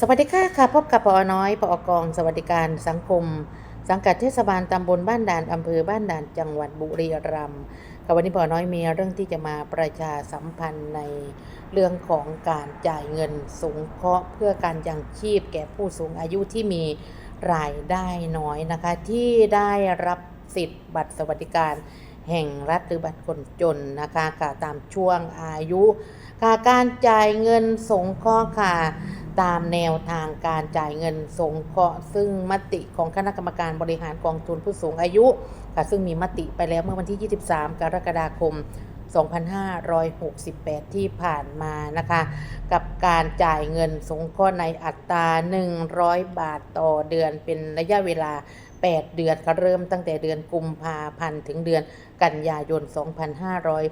สวัสดีค่ะค่ะพบกับปอน้อยปอกอง สวัสดิการสังคม สังกัดเทศบาลตำบลบ้านด่านอำเภอบ้านด่านจังหวัดบุรีรัมย์ค่ะวันนี้ปอน้อยมีเรื่องที่จะมาประชาสัมพันธ์ในเรื่องของการจ่ายเงินสงเคราะห์เพื่อการยังชีพแก่ผู้สูงอายุที่มีรายได้น้อยนะคะ ที่ได้รับสิทธิ์บัตรสวัสดิการ แห่งรัฐหรือบัตรคนจนนะคะค่ะตามช่วงอายุค่ะการจ่ายเงินสงเคราะห์ค่ะตามแนวทางการจ่ายเงินสงเคราะห์ซึ่งมติของคณะกรรมการบริหารกองทุนผู้สูงอายุค่ะซึ่งมีมติไปแล้วเมื่อวันที่ 23 กรกฎาคม 2568 ที่ผ่านมานะคะ กับการจ่ายเงินสงเคราะห์ในอัตรา 100 บาทต่อเดือนเป็นระยะเวลา 8 เดือนค่ะเริ่มตั้งแต่เดือนกุมภาพันธ์ถึงเดือนกันยายน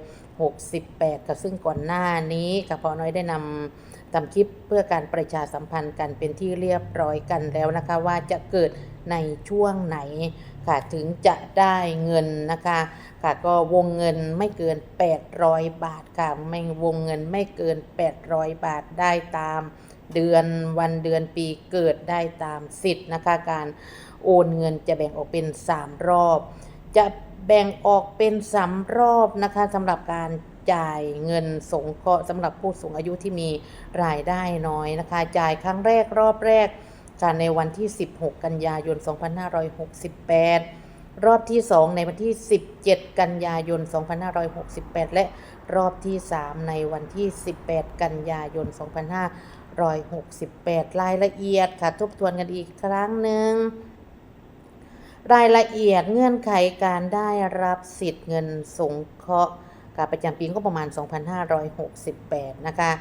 2568ค่ะซึ่งก่อนหน้านี้ค่ะพอน้อยได้นำทำคลิปเพื่อการประชาสัมพันธ์กันเป็นที่เรียบร้อยกันแล้วนะคะ ว่าจะเกิดในช่วงไหน ค่ะถึงจะได้เงินนะคะค่ะก็วงเงินไม่เกิน 800 บาทค่ะไม่วงเงินไม่เกิน 800 บาทได้ตาม เดือนวันเดือนปีเกิดได้ตามสิทธิ์นะคะ การโอนเงินจะแบ่งออกเป็น 3 รอบ จะแบ่งออกเป็นสามรอบนะคะสำหรับการจ่ายเงินสงเคราะห์สำหรับผู้สูงอายุที่มีรายได้น้อยนะคะ จ่ายครั้งแรกรอบแรก การในวันที่ 16 กันยายน 2568 รอบที่ 2 ในวันที่ 17 กันยายน 2568 และรอบที่ 3 ในวันที่ 18 กันยายน 2568 รายละเอียดค่ะ ทบทวนกันอีกครั้งหนึ่งรายละเอียดเงื่อนไขการได้รับสิทธิ์เงินสงเคราะห์ กาประจำปีก็ประมาณ 2568 นะคะ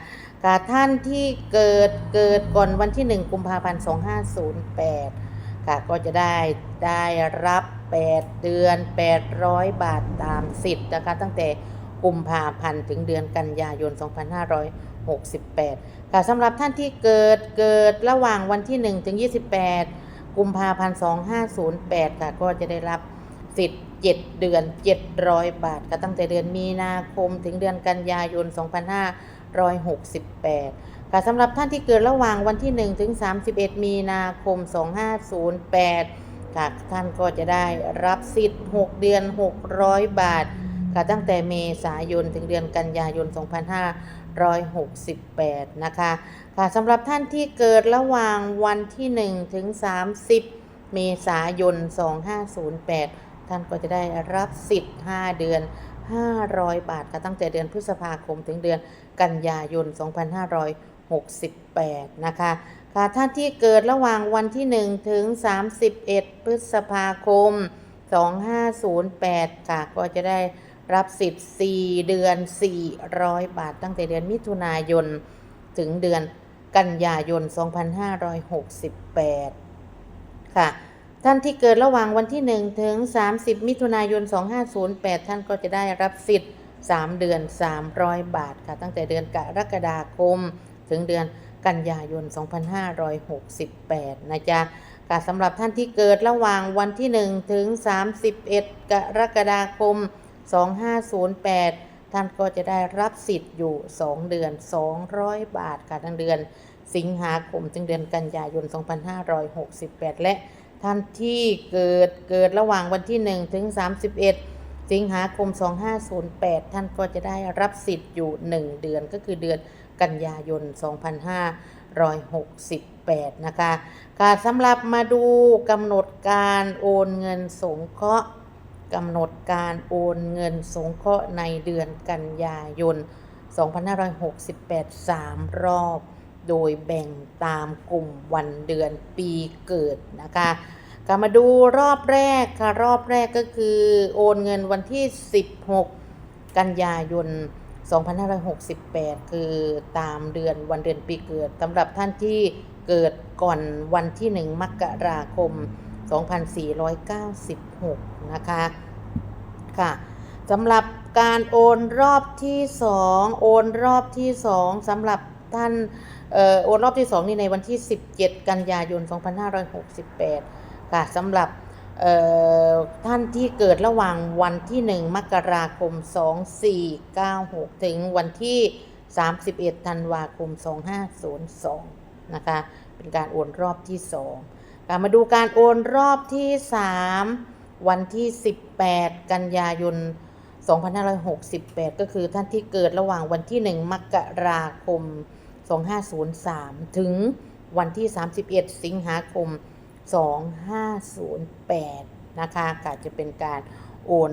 กาท่านที่เกิดเกิดก่อนวันที่ 1 กุมภาพันธ์ 2508 ค่ะก็จะได้ได้รับ 8 เดือน 800 บาทตามสิทธิ์นะคะตั้งแต่กุมภาพันธ์ถึงเดือนกันยายน 2568 ค่ะสำหรับท่านที่เกิดเกิดระหว่างวันที่ 1 ถึง 28 กุมภาพันธ์ 2508 ค่ะก็จะได้รับ สิทธิ์7เดือน700บาทค่ะตั้งแต่เดือนมีนาคมถึงเดือนกันยายน 2568 ค่ะสำหรับท่านที่เกิดระหว่างวันที่ 1 ถึง 31 มีนาคม 2508 ค่ะท่านก็จะได้รับสิทธิ์ 6 เดือน 600 บาท ค่ะตั้งแต่เมษายนถึงเดือนกันยายน 2568 นะคะค่ะสำหรับท่านที่เกิดระหว่างวันที่ 1 ถึง 30 เมษายน 2508 ท่านก็จะได้รับสิทธิ์ 5 เดือน 500 บาทค่ะตั้งแต่เดือนพฤษภาคมถึงเดือนกันยายน 2568 นะคะ ค่ะท่านที่เกิดระหว่างวันที่ 1 ถึง 31 พฤษภาคม 2508 ค่ะ ก็จะได้รับสิทธิ์ 4 เดือน 400 บาท ตั้งแต่เดือนมิถุนายน ถึงเดือนกันยายน 2568 ค่ะ ท่านที่เกิดระหว่างวันที่ 1 ถึง 30 มิถุนายน 2508 ท่านก็จะได้รับสิทธิ์ 3 เดือน 300 บาทค่ะ ตั้งแต่เดือนกรกฎาคม ถึงเดือนกันยายน 2568 นะจ๊ะค่ะสำหรับท่านที่เกิดระหว่างวันที่ 1 ถึง 31 กรกฎาคม 2508 ท่านก็จะได้รับสิทธิ์อยู่ 2 เดือน 200 บาทค่ะทั้งเดือนสิงหาคมถึงเดือนกันยายน 2568 และ ท่านที่เกิดเกิดระหว่างวันที่ 1 ถึง 31 สิงหาคม 2508 ท่านก็จะได้รับสิทธิ์อยู่ 1 เดือนก็คือเดือนกันยายน 2568 นะคะ ค่ะสำหรับมาดูกำหนดการโอนเงินสงเคราะห์กำหนดการโอนเงินสงเคราะห์ในเดือนกันยายน 2568 3 รอบ โดยแบ่งตามกลุ่มวันเดือนปีเกิดนะคะก็มาดูรอบแรกค่ะรอบแรกก็คือโอนเงินวันที่ 16 กันยายน 2568 คือตามเดือนวันเดือนปีเกิดสำหรับท่านที่เกิดก่อนวันที่ 1 มกราคม 2496 นะคะค่ะสำหรับการโอนรอบที่ 2 โอนรอบที่ 2สำหรับท่าน โอนรอบที่ 2 นี่ในวันที่ 17 กันยายน 2568 ค่ะสำหรับท่านที่เกิดระหว่างวันที่ 1 มกราคม 2496 ถึงวันที่ 31 ธันวาคม 2502 นะคะ เป็นการโอนรอบที่2การมาดูการโอนรอบที่ 3 วันที่ 18 กันยายน 2568 ก็คือท่านที่เกิดระหว่างวันที่ 1 มกราคม 2503 ถึงวันที่ 31 สิงหาคม 2508 นะคะก็จะเป็นการโอน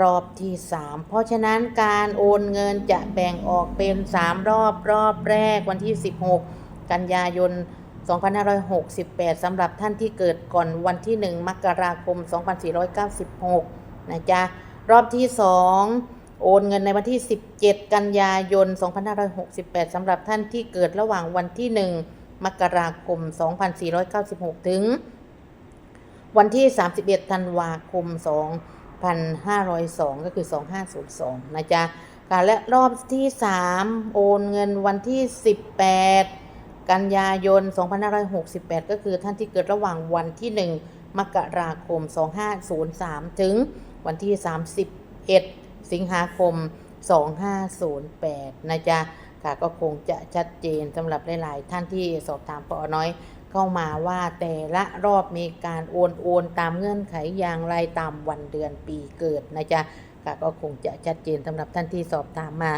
รอบที่ 3 เพราะฉะนั้นการโอนเงินจะแบ่งออกเป็น 3 รอบรอบแรกวันที่ 16 กันยายน 2568 สำหรับท่านที่เกิดก่อนวันที่ 1 มกราคม 2496 นะจ๊ะ รอบที่ 2 โอนเงินในวันที่ 17 กันยายน 2568 สำหรับท่านที่เกิดระหว่างวันที่ 1 มกราคม 2496 ถึง วันที่ 31 ธันวาคม 2502 ก็คือ 2502 นะจ๊ะค่ะและรอบที่ 3 โอนเงินวันที่ 18 กันยายน 2568 ก็คือท่านที่เกิดระหว่างวันที่ 1 มกราคม 2503 ถึงวันที่ 31 สิงหาคม 2508 นะจ๊ะค่ะก็คงจะชัดเจนสำหรับหลาย ๆ ท่านที่สอบถามปอน้อยเข้ามาว่าแต่ละรอบมีการโอนโอนตามเงื่อนไขอย่างไรตามวันเดือนปีเกิดนะจ๊ะค่ะก็คงจะชัดเจนสำหรับท่านที่สอบถามมา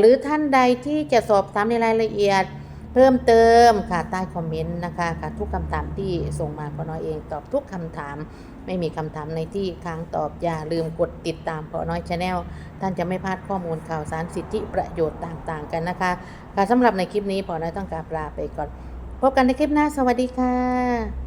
หรือท่านใดที่จะสอบถามในรายละเอียดเพิ่มเติมค่ะใต้คอมเมนต์นะคะค่ะทุกคำถามที่ส่งมาพอน้อยเองตอบทุกคำถาม ไม่มีคำถามในที่ค้างตอบอย่าลืมกดติดตามพอน้อยชาแนลท่านจะไม่พลาดข้อมูลข่าวสารสิทธิประโยชน์ต่างๆ กันนะคะค่ะสำหรับในคลิปนี้พอน้อยต้องกราบลาไปก่อน พบกันในคลิปหน้าสวัสดีค่ะ